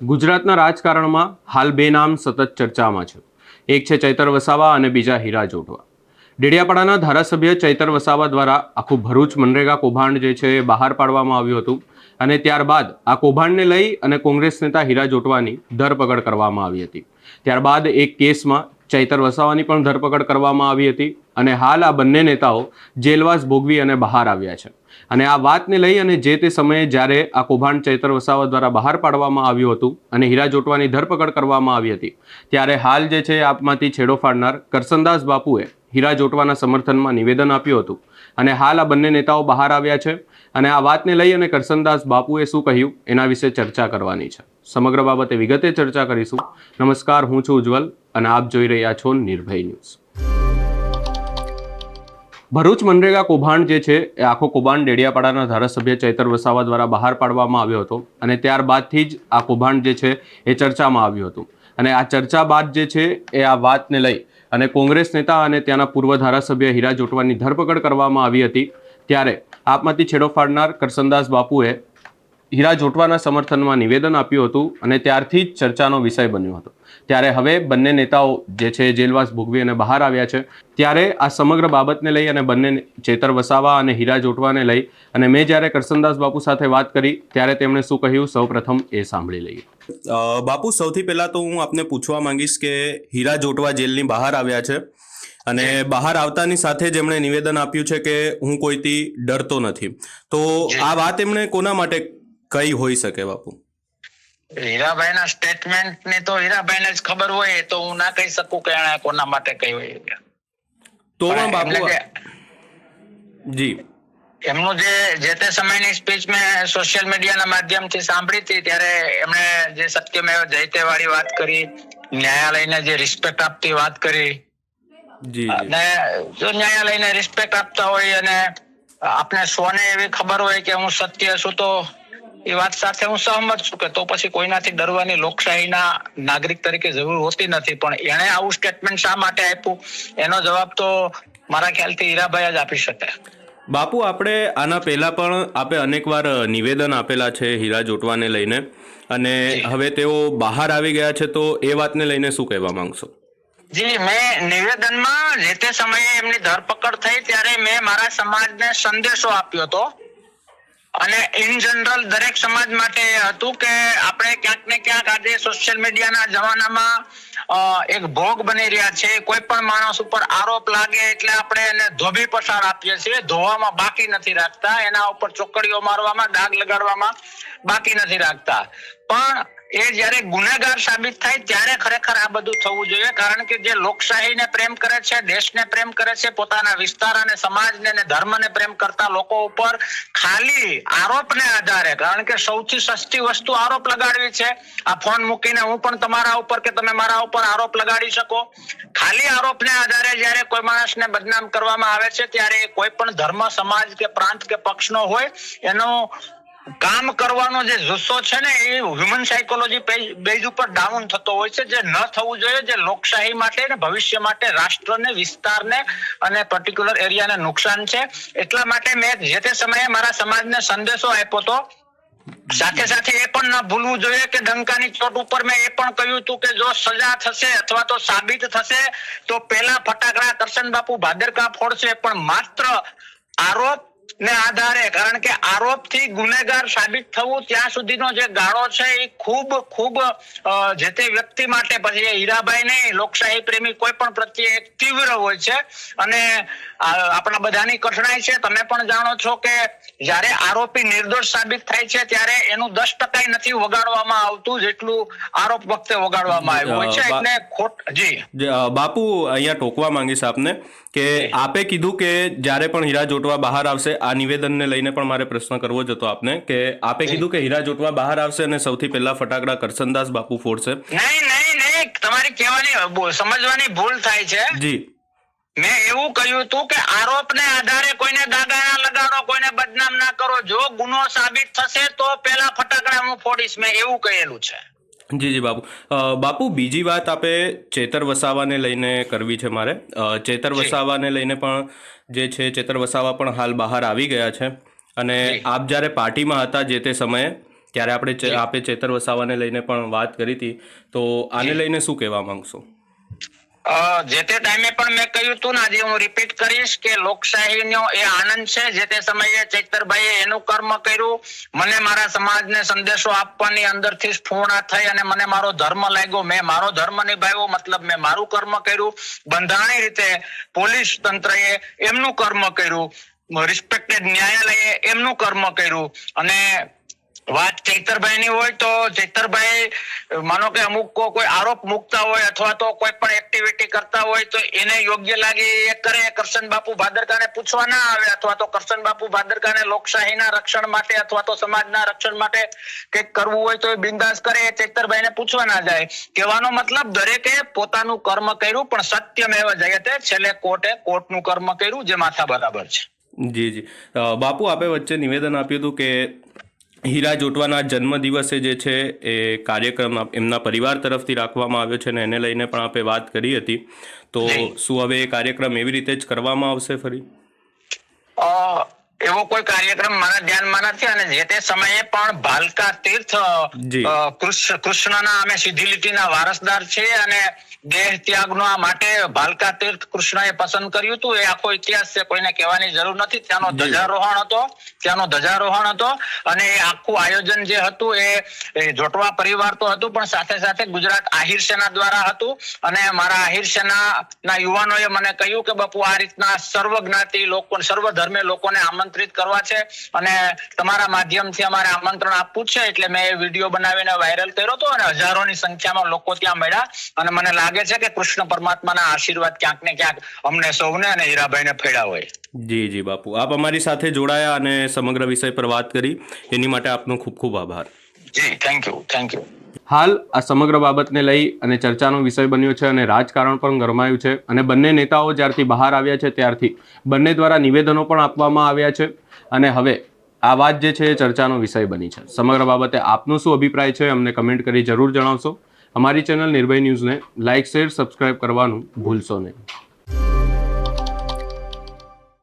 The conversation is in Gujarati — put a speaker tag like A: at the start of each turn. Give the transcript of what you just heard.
A: ગુજરાતના રાજકારણમાં હાલ બે નામ સતત ચર્ચામાં છે. એક છે ચૈતર વસાવા અને બીજા હીરા જોટવા ડેડિયાપાડાના ધારાસભ્ય ચૈતર વસાવા દ્વારા આખું ભરૂચ મનરેગા કૌભાંડ જે છે એ બહાર પાડવામાં આવ્યું હતું અને ત્યારબાદ આ કૌભાંડને લઈ અને કોંગ્રેસ નેતા હીરા જોટવાની ધરપકડ કરવામાં આવી હતી. ત્યારબાદ એક કેસમાં ચૈતર વસાવાની પણ ધરપકડ કરવામાં આવી હતી અને હાલ આ બંને નેતાઓ જેલવાસ ભોગવી અને બહાર આવ્યા છે. અને આ વાતને લઈ અને જે તે સમયે જ્યારે આ કૌભાંડ ચૈતર વસાવા દ્વારા બહાર પાડવામાં આવ્યું હતું અને હીરા જોટવાની ધરપકડ કરવામાં આવી હતી, ત્યારે હાલ જે છે આપમાંથી છેડો ફાડનાર કરસનદાસ બાપુએ હીરા જોટવાના સમર્થનમાં નિવેદન આપ્યું હતું. અને હાલ આ બંને નેતાઓ બહાર આવ્યા છે અને આ વાતને લઈ અને કરસનદાસ બાપુએ શું કહ્યું એના વિશે ચર્ચા કરવાની છે. સમગ્ર બાબતે વિગતે ચર્ચા કરીશું. નમસ્કાર, હું છું ઉજ્જવલ અને આપ જોઈ રહ્યા છો નિર્ભય ન્યૂઝ. ભરૂચ મનરેગા કૌભાંડ જે છે, એ આખો કૌભાંડ ડેડિયાપાડાના ધારાસભ્ય ચૈતર વસાવા દ્વારા બહાર પાડવામાં આવ્યો હતો અને ત્યારબાદથી જ આ કૌભાંડ જે છે, એ ચર્ચામાં આવ્યું હતું. અને આ ચર્ચા બાદ જે છે, એ આ વાતને લઈ અને કોંગ્રેસ નેતા અને ત્યાંના પૂર્વ ધારાસભ્ય હીરા જોટવાની ધરપકડ કરવામાં આવી હતી. ત્યારે આપમાંથી છેડો ફાડનાર કરસનદાસ બાપુએ હીરા જોટવાના સમર્થનમાં નિવેદન આપ્યું હતું અને ત્યારથી જ ચર્ચાનો વિષય બન્યો હતો. ત્યારે હવે બંને નેતાઓ જે છે જેલવાસ ભોગવી અને બહાર આવ્યા છે ત્યારે આ સમગ્ર બાબતને લઈ અને બંને ચેતર વસાવા અને હીરા જોટવાને લઈ અને મેં જ્યારે કરસનદાસ બાપુ સાથે વાત કરી ત્યારે તેમણે શું કહ્યું? સૌપ્રથમ એ સાંભળી લઈએ.
B: બાપુ સૌથી પહેલાં તો હું આપને પૂછવા માંગીશ કે હીરા જોટવા જેલની બહાર આવ્યા છે અને બહાર આવતાની સાથે જ એમણે નિવેદન આપ્યું છે કે હું કોઈથી ડરતો નથી. તો આ વાત એમણે કોના માટે કઈ હોઈ શકે બાપુ?
C: હીરાભાઈ ના સ્ટેટમેન્ટની તો હીરાભાઈ ને જ ખબર હોય તો હું ના કહી શકું કે એને કોના માટે કહી હોય
B: તો પણ બાપુ
C: જી. એમનું જે જે તે સમયની સ્પીચ મેં સોશિયલ મીડિયાના માધ્યમથી સાંભળી હતી ત્યારે એમણે જે સત્યમેવ જયતે વાળી વાત કરી ન્યાયાલયને જે રિસ્પેક્ટ આપતી વાત કરી. અને જો ન્યાયાલયને રિસ્પેક્ટ આપતા હોય અને આપણે સોને એવી ખબર હોય કે હું સત્ય છું તો એ વાત સાથે હું સહમત છું કે તો પછી કોઈનાથી ડરવાની લોકશાહીના નાગરિક તરીકે જરૂર હોતી નથી. પણ એણે આવું સ્ટેટમેન્ટ શા માટે આપ્યું? એનો જવાબ તો મારા ખ્યાલથી હીરાભાઈ જ આપી શકે.
B: બાપુ આપણે આના પહેલા પણ આપે અનેકવાર નિવેદન આપેલા છે હીરા જોટવાને લઈને. અને હવે તેઓ બહાર આવી ગયા છે તો એ વાતને લઈને શું કહેવા માંગશો?
C: જી મેં નિવેદનમાં જે તે સમયે એમની ધરપકડ થઈ ત્યારે મેં મારા સમાજને સંદેશો આપ્યો હતો. અને ઇન જનરલ દરેક સમાજ માટે હતું કે આપણે ક્યાંક ને ક્યાંક આજે સોશિયલ મીડિયાના જમાનામાં એક ભોગ બની રહ્યા છે. કોઈ પણ માણસ ઉપર આરોપ લાગે એટલે આપણે એને ધોબી પસાર આપીએ છીએ. ધોવામાં બાકી નથી રાખતા. એના ઉપર ચોકડીઓ મારવામાં દાગ લગાડવામાં બાકી નથી રાખતા. પણ એ જ્યારે ગુનેગાર સાબિત થાય ત્યારે ખરેખર આ બધું થવું જોઈએ. કારણ કે જે લોકશાહીને પ્રેમ કરે છે, દેશને પ્રેમ કરે છે, પોતાના વિસ્તાર અને સમાજને અને ધર્મને પ્રેમ કરતા લોકો ઉપર ખાલી આરોપને આધારે, કારણ કે સૌથી સસ્તી વસ્તુ આરોપ લગાડવી છે. આ ફોન મૂકીને હું પણ તમારા ઉપર કે તમે મારા ઉપર આરોપ લગાડી શકો. ખાલી આરોપને આધારે જ્યારે કોઈ માણસને બદનામ કરવામાં આવે છે, ત્યારે કોઈ પણ ધર્મ, સમાજ કે પ્રાંત કે પક્ષનો હોય, એનો કામ કરવાનો જે જુસ્સો છે ને એ હ્યુમન સાયકોલોજી બેઝ ઉપર ડાઉન થતો હોય છે, જે ન થવું જોઈએ, જે લોકશાહી માટે ને ભવિષ્ય માટે રાષ્ટ્રને વિસ્તારને અને પર્ટિક્યુલર એરિયાને નુકસાન છે. એટલા માટે મેં જે તે સમયે મારા સમાજને સંદેશો આપ્યો હતો સાથે સાથે એ પણ ન ભૂલવું જોઈએ કે ડંકાની ચોટ ઉપર મેં એ પણ કહ્યું હતું કે જો સજા થશે અથવા તો સાબિત થશે, તો પેલા ફટાકડા કરશન બાપુ ભાદરકા ફોડશે, પણ માત્ર આરોપ ને આધારે કારણ કે આરોપથી ગુનેગાર સાબિત થવું ત્યાં સુધીનો જે ગાળો છે એ ખૂબ ખૂબ જે તે વ્યક્તિ માટે પછી હીરાભાઈ નહીં લોકશાહી પ્રેમી કોઈ પણ પ્રત્યે એક તીવ્ર હોય છે. અને આપણા બધાની કઠણાઈ છે. તમે પણ જાણો છો કે જ્યારે આરોપી નિર્દોષ સાબિત થાય છે ત્યારે એનું દસ ટકા નથી વગાડવામાં આવતું જેટલું આરોપ વખતે વગાડવામાં આવ્યું હોય છે. એટલે ખોટ જી.
B: બાપુ અહીંયા ટોકવા માંગીશ આપને કે આપે કીધું કે જ્યારે પણ હીરા જોટવા બહાર આવશે આ નિવેદનને લઈને પણ મારે પ્રશ્ન કરવો જ હતો આપને કે આપે કીધું કે હીરા જોટવા બહાર આવશે અને સૌથી પહેલા ફટાકડા કરસનદાસ બાપુ ફોડશે.
C: નહીં નહીં નહીં. તમારી કહેવાની સમજવાની ભૂલ થાય છે.
B: જી.
C: મેં એવું કહ્યું હતું કે આરોપને આધારે કોઈને દાદા ના લગાડો કોઈને બદનામ ના કરો. જો ગુનો સાબિત થશે તો પેલા ફટાકડા હું ફોડીશ. મેં એવું કહેલું છે.
B: જી જી બાપુ. બાપુ બીજી વાત આપે ચેતર વસાવાને લઈને કરવી છે મારે. ચેતર વસાવાને લઈને પણ જે છે ચેતર વસાવા પણ હાલ બહાર આવી ગયા છે. અને આપ જ્યારે પાર્ટીમાં હતા જે તે સમયે ત્યારે આપણે આપે ચેતર વસાવાને લઈને પણ વાત કરી હતી. તો આને લઈને શું કહેવા માંગશો?
C: જે તે ટાઈમે પણ મેં કહ્યું હતું ને, આજે હું રિપીટ કરીશ કે લોકશાહીનો એ આનંદ છે. જે તે સમયે ચૈતરભાઈએ એનું કર્મ કર્યું. મને મારા સમાજને સંદેશો આપવાની અંદરથી સ્ફૂર્ણા થઈ અને મને મારો ધર્મ લાગ્યો. મેં મારો ધર્મ નિભાવ્યો, મતલબ મેં મારું કર્મ કર્યું. બંધારણીય રીતે પોલીસ તંત્રએ એમનું કર્મ કર્યું. રિસ્પેક્ટેડ ન્યાયાલયે એમનું કર્મ કર્યું. અને વાત ચૈતરભાઈ ની હોય તો ચૈતરભાઈ, માનો કે અમુક કોઈ આરોપ મૂકતા હોય અથવા તો કોઈ પણ એક્ટિવિટી કરતા હોય તો એને યોગ્ય લાગે એ કરે. કરશન બાપુ ભાદરકાને પૂછવા ના આવે અથવા તો કરશન બાપુ ભાદરકાને લોકશાહીના રક્ષણ માટે અથવા તો સમાજના રક્ષણ માટે કંઈક કરવું હોય તો એ બિંદાસ કરે. એ ચૈતરભાઈને પૂછવા ના જાય. કહેવાનો મતલબ દરેકે પોતાનું કર્મ કર્યું પણ સત્યમેવ જયતે છેલ્લે કોર્ટે કોર્ટનું કર્મ કર્યું જે માથા બરાબર છે.
B: જી જી. બાપુ, આપે વચ્ચે નિવેદન આપ્યું હતું કે હીરા જોટવાના જન્મ દિવસે જે છે એ કાર્યક્રમ એમના પરિવાર તરફથી રાખવામાં આવ્યો છે ને એને લઈને પણ આપણે વાત કરી હતી. તો શું હવે એ કાર્યક્રમ એવી રીતે જ કરવામાં આવશે ફરી?
C: અ, એવો કોઈ કાર્યક્રમ મારા ધ્યાનમાં નથી અને જે તે સમયે પણ ભાલકા તીર્થ કૃષ્ણના અમે સીધી લીટીના વારસદાર છીએ અને દેહ ત્યાગનો માટે ભાલકા તીર્થ કૃષ્ણએ પસંદ કર્યું હતું. એ આખો ઇતિહાસ છે કોઈને કહેવાની જરૂર નથી. ત્યાંનો
B: જી.
C: ધ્વજારોહણ હતો ત્યાંનો ધ્વજારોહણ હતો અને આખું આયોજન જે હતું એ જોટવા પરિવાર તો હતું પણ સાથે સાથે ગુજરાત આહિર સેના દ્વારા હતું. અને મારા આહિર સેનાના યુવાનોએ મને કહ્યું કે બાપુ આ રીતના સર્વ જ્ઞાતિ લોકો સર્વ ધર્મે લોકોને આમંત્રિત કરવા છે અને તમારા માધ્યમથી અમારે આમંત્રણ આપવું છે. એટલે મેં એ વીડિયો બનાવીને વાયરલ કર્યો હતો અને હજારોની સંખ્યામાં લોકો ત્યાં મળ્યા અને મને લાગે છે કે કૃષ્ણ પરમાત્માના આશીર્વાદ ક્યાંક ને ક્યાંક અમને સૌને અને હીરાભાઈને ફેડ્યા હોય?
B: જી જી બાપુ. આપ અમારી સાથે જોડાયા અને સમગ્ર વિષય પર વાત કરી. એની માટે આપનો ખૂબ ખૂબ આભાર.
C: જી થેન્ક યુ થેન્ક યુ
A: હાલ આ સમગ્ર બાબતને લઈ અને ચર્ચાનો વિષય બન્યો છે અને રાજકારણ પણ ગરમાયું છે અને બંને નેતાઓ જ્યારથી બહાર આવ્યા છે ત્યારથી બંને દ્વારા નિવેદનો પણ આપવામાં આવ્યા છે. અને હવે આ વાત જે છે એ ચર્ચાનો વિષય બની છે. સમગ્ર બાબતે આપનો શું અભિપ્રાય છે અમને કમેન્ટ કરી જરૂર જણાવશો. અમારી ચેનલ નિર્ભય ન્યૂઝને લાઇક શેર સબસ્ક્રાઇબ કરવાનું ભૂલશો નહીં.